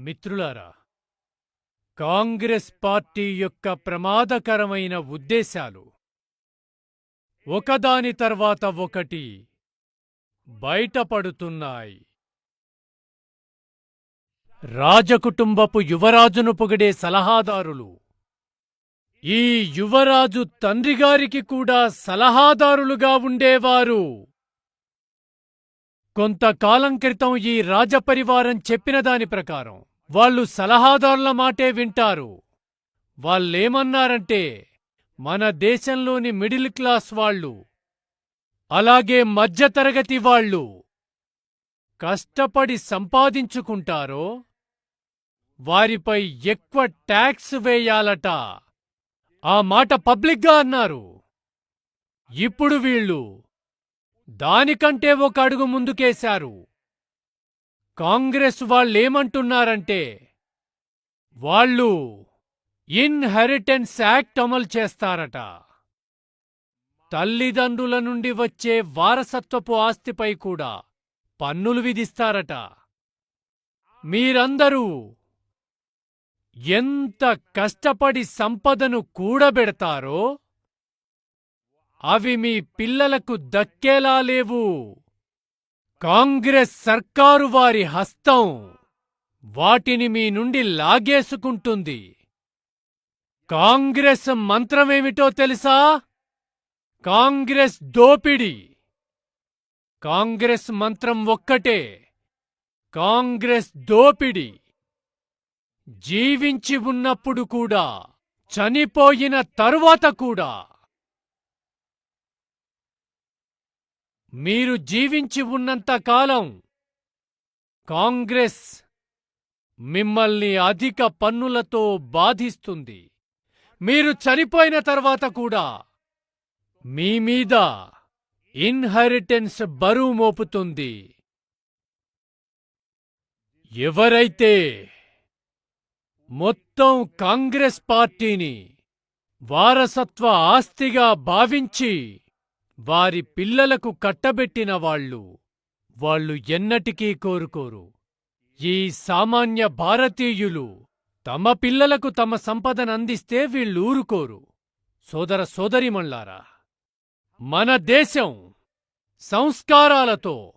మిత్రులారా కాంగ్రెస్ పార్టీ యొక్క ప్రమాదకరమైన ఉద్దేశాలు. ఒకదాని తర్వాత ఒకటి బయటపడుతున్నాయి. రాజకుటుంబపు యువరాజును పొగిడే సలహాదారులు ఈ యువరాజు తండ్రిగారికి కూడా సలహాదారులుగా ఉండేవారు. కొంతకాలం క్రితం ఈ రాజపరివారం చెప్పిన దాని ప్రకారం వాళ్ళు సలహాదారుల మాటే వింటారు. వాళ్ళేమన్నారంటే మన దేశంలోని మిడిల్ క్లాస్ వాళ్ళు అలాగే మధ్యతరగతి వాళ్ళు కష్టపడి సంపాదించుకుంటారో వారిపై ఎక్కువ ట్యాక్స్ వేయాలట. ఆ మాట పబ్లిక్గా అన్నారు. ఇప్పుడు వీళ్ళు దానికంటే ఒక అడుగు ముందుకేశారు. కాంగ్రెస్ వాళ్ళేమంటున్నారంటే వాళ్ళు ఇన్హెరిటెన్స్ యాక్ట్ అమలు చేస్తారట. తల్లిదండ్రుల నుండి వచ్చే వారసత్వపు ఆస్తిపై కూడా పన్నులు విధిస్తారట. మీరందరూ ఎంత కష్టపడి సంపదను కూడబెడతారో అవి మీ పిల్లలకు దక్కేలా లేవు. కాంగ్రెస్ సర్కారు వారి హస్తం వాటిని మీ నుండి లాగేసుకుంటుంది. కాంగ్రెస్ మంత్రమేమిటో తెలుసా? కాంగ్రెస్ దోపిడి. కాంగ్రెస్ మంత్రం ఒక్కటే. కాంగ్రెస్ దోపిడి. జీవించి ఉన్నప్పుడు కూడా చనిపోయిన తరువాత కూడా. మీరు జీవించి ఉన్నంత కాలం కాంగ్రెస్ మిమ్మల్ని అధిక పన్నులతో బాధిస్తుంది. మీరు చనిపోయిన తర్వాత కూడా మీ మీద ఇన్హెరిటెన్స్ బరువు మోపుతుంది. ఎవరైతే మొత్తం కాంగ్రెస్ పార్టీని వారసత్వ ఆస్తిగా భావించి వారి పిల్లలకు కట్టబెట్టిన వాళ్ళు వాళ్ళు ఎన్నటికీ కోరుకోరు. ఈ సామాన్య భారతీయులు తమ పిల్లలకు తమ సంపదనందిస్తే వీళ్ళూరుకోరు సోదర సోదరిమణ్లారా మన దేశం సంస్కారాలతో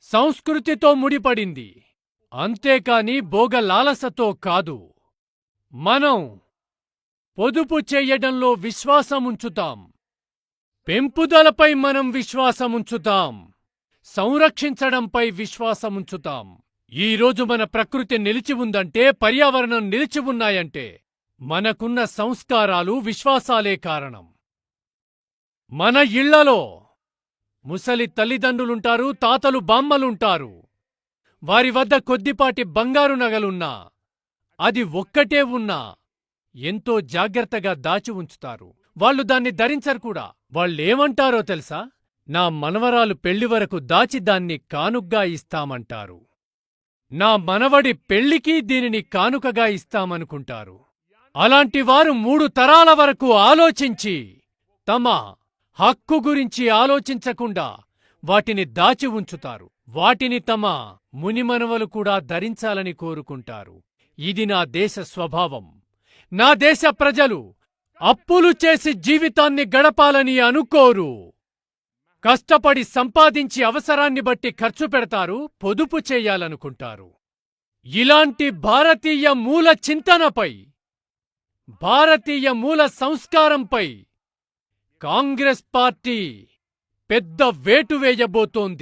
సంస్కృతితో ముడిపడింది. అంతేకాని భోగలాలసతో కాదు. మనం పొదుపు చెయ్యడంలో విశ్వాసముంచుతాం. పెంపుదలపై మనం విశ్వాసముంచుతాం. సంరక్షించడంపై విశ్వాసముంచుతాం. ఈరోజు మన ప్రకృతి నిలిచి ఉందంటే పర్యావరణం నిలిచి ఉన్నాయంటే మనకున్న సంస్కారాలు విశ్వాసాలే కారణం. మన ఇళ్ళలో ముసలి తల్లిదండ్రులుంటారు తాతలు బామ్మలుంటారు. వారి వద్ద కొద్దిపాటి బంగారు నగలున్నా అది ఒక్కటే ఉన్నా ఎంతో జాగ్రత్తగా దాచి ఉంచుతారు. వాళ్ళు దాన్ని ధరించరు కూడా. వాళ్ళేమంటారో తెలుసా? నా మనవరాలు పెళ్ళి వరకు దాచి దాన్ని కానుగ్గా ఇస్తామంటారు. నా మనవడి పెళ్ళికి దీనిని కానుకగా ఇస్తామనుకుంటారు. అలాంటివారు మూడు తరాల వరకు ఆలోచించి తమ హక్కు గురించి ఆలోచించకుండా వాటిని దాచి ఉంచుతారు. వాటిని తమ మునిమనవలు కూడా ధరించాలని కోరుకుంటారు. ఇది నా దేశ స్వభావం. నా దేశ ప్రజలు అప్పులు చేసి జీవితాన్ని గడపాలని అనుకోరు. కష్టపడి సంపాదించి అవసరాన్ని బట్టి ఖర్చు పెడతారు పొదుపు చేయాలనుకుంటారు. ఇలాంటి భారతీయ మూల చింతనపై భారతీయ మూల సంస్కారంపై కాంగ్రెస్ పార్టీ పెద్ద వేటు వేయబోతోంది.